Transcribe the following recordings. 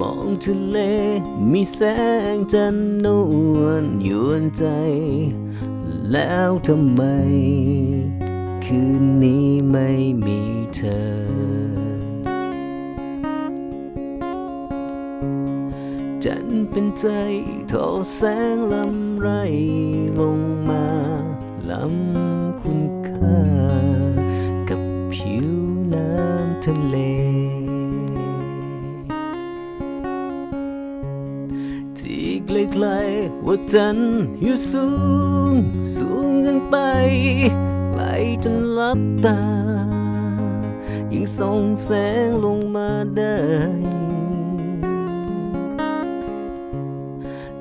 มองทะเล มีแสงจันทร์นวลยวนใจ แล้วทำไม คืนนี้ไม่มีเธอ จันเป็นใจทอแสงลำไรลงมาล้ำคุณค่า กับผิวน้ำทะเล ไกลๆว่าจันอยู่สูง สูงขึ้นไปไกลจนลับตา ยิ่งส่องแสงลงมาได้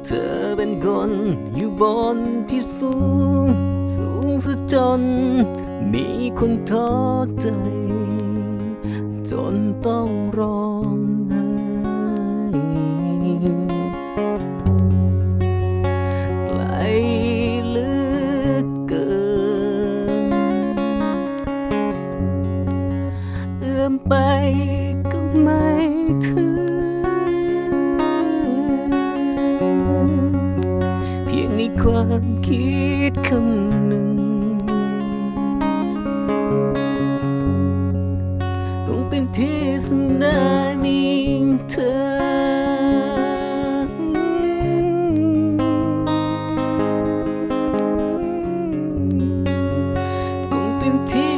เธอเป็นคนอยู่บนที่สูง สูงสุดจน มีคนท้อใจ จนต้องร้องิมไปก็ไม่ถึง เพียงในความคิดคำหนึ่งคงเป็นที่สำนาเป็นที่